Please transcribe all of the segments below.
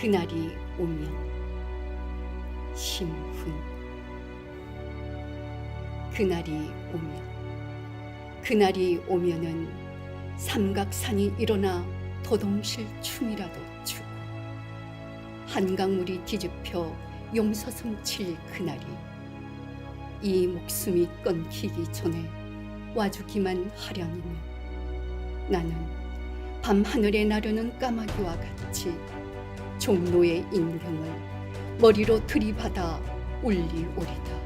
그날이 오면 심훈 그날이 오면 그날이 오면은 삼각산이 일어나 도동실 춤이라도 추고 한강물이 뒤집혀 용서섬 칠 그날이 이 목숨이 끊기기 전에 와주기만 하려니는 나는 밤하늘에 나르는 까마귀와 같이 종로의 인경을 머리로 들이받아 울리오리다.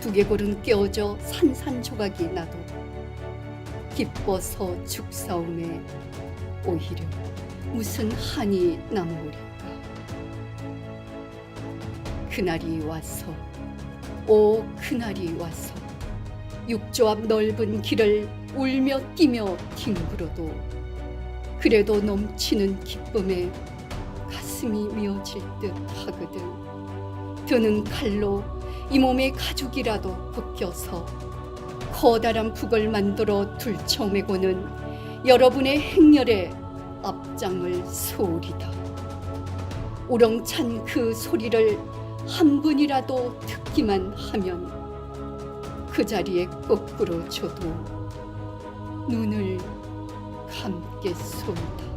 두개골은 깨어져 산산조각이 나도 기뻐서 죽사움에 오히려 무슨 한이 남으리까. 그날이 와서 오 그날이 와서 육조 앞 넓은 길을 울며 뛰며 뒹굴어도 그래도 넘치는 기쁨에 가슴이 미어질 듯 하거든 드는 칼로 이 몸의 가죽이라도 벗겨서 커다란 북을 만들어 둘쳐매고는 여러분의 행렬에 앞장을 소리다 우렁찬 그 소리를 한 분이라도 듣기만 하면 그 자리에 거꾸로 줘도 눈을 감겠소이다.